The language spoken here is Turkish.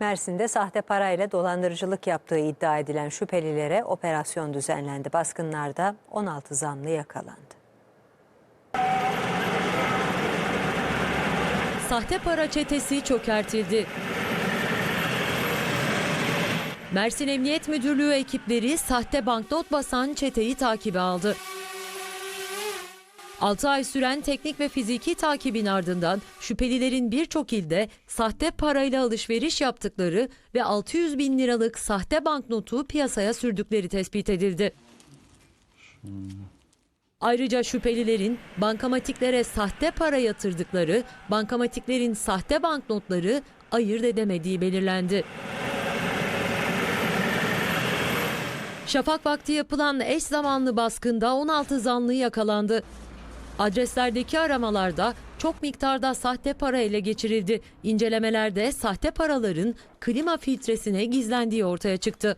Mersin'de sahte parayla dolandırıcılık yaptığı iddia edilen şüphelilere operasyon düzenlendi. Baskınlarda 16 zanlı yakalandı. Sahte para çetesi çökertildi. Mersin Emniyet Müdürlüğü ekipleri sahte banknot basan çeteyi takibe aldı. 6 ay süren teknik ve fiziki takibin ardından şüphelilerin birçok ilde sahte parayla alışveriş yaptıkları ve 600 bin liralık sahte banknotu piyasaya sürdükleri tespit edildi. Ayrıca şüphelilerin bankamatiklere sahte para yatırdıkları, bankamatiklerin sahte banknotları ayırt edemediği belirlendi. Şafak vakti yapılan eş zamanlı baskında 16 zanlı yakalandı. Adreslerdeki aramalarda çok miktarda sahte para ele geçirildi. İncelemelerde sahte paraların klima filtresine gizlendiği ortaya çıktı.